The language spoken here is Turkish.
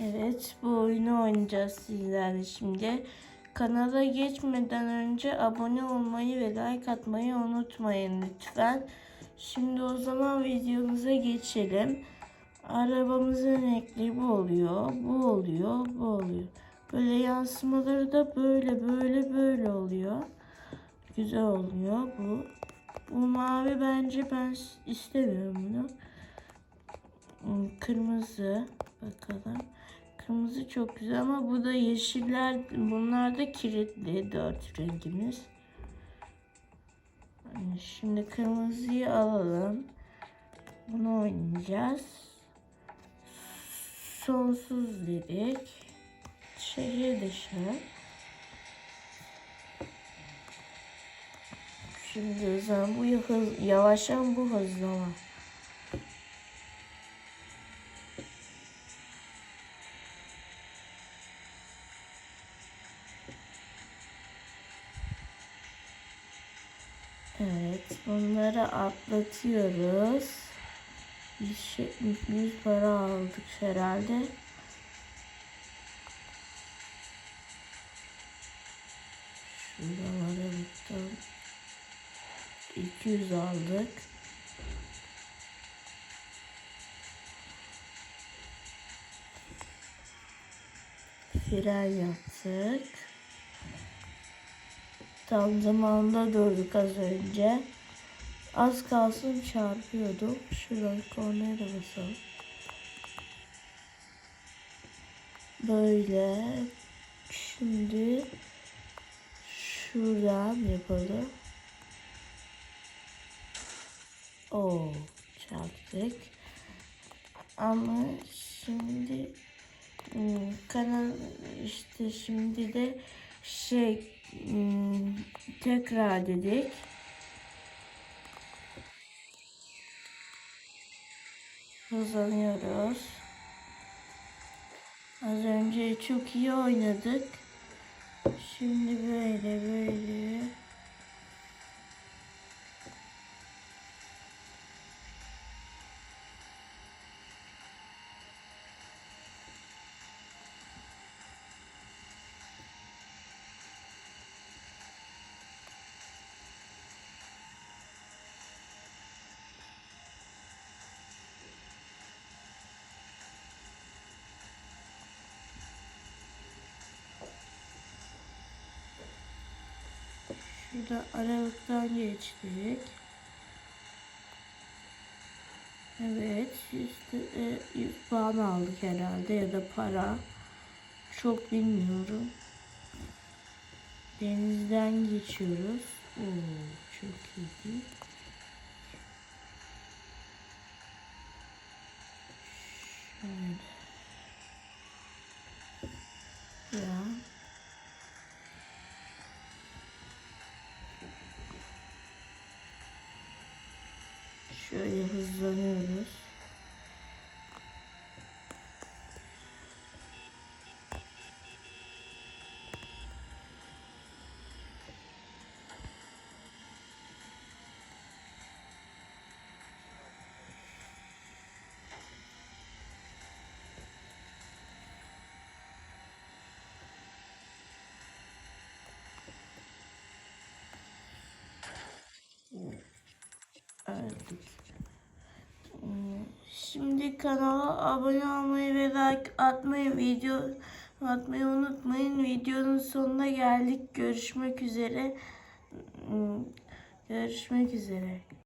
Evet, bu oyunu oynayacağız sizlerle şimdi. Kanala geçmeden önce abone olmayı ve like atmayı unutmayın lütfen. Şimdi o zaman videomuza geçelim. Arabamızın renkli bu oluyor, bu oluyor, bu oluyor. Böyle yansımaları da böyle böyle böyle oluyor. Güzel oluyor bu. Bu mavi bence ben istemiyorum bunu. Kırmızı bakalım. Kırmızı çok güzel ama bu da yeşiller. Bunlar da kilitli dört rengimiz. Yani Şimdi kırmızıyı alalım. Bunu oynayacağız. Sonsuz dedik. Şehir dışı. Şimdi o zaman bu yavaşan bu hızlama. Bunları atlatıyoruz. 100 para aldık herhalde. Şuralara bakalım. 200 aldık. Fren yaptık. Tam zamanında durduk az önce. Az kalsın çarpıyordum. Şuradan kornaya da basalım. Böyle. Şimdi şuradan yapalım. Oo, çarptık. Ama şimdi hmm, kanal işte şimdi de şey hmm, tekrar dedik. Hızlanıyoruz. Az önce çok iyi oynadık. Şimdi böyle böyle. Şurada aralıktan geçtik. Evet, 100, e, 100 puan aldık herhalde ya da para. Çok bilmiyorum. Denizden geçiyoruz. Oo, çok iyi. Şöyle hızlanıyoruz. Şimdi kanala abone olmayı ve like atmayı, video atmayı unutmayın. Videonun sonuna geldik. Görüşmek üzere. Görüşmek üzere.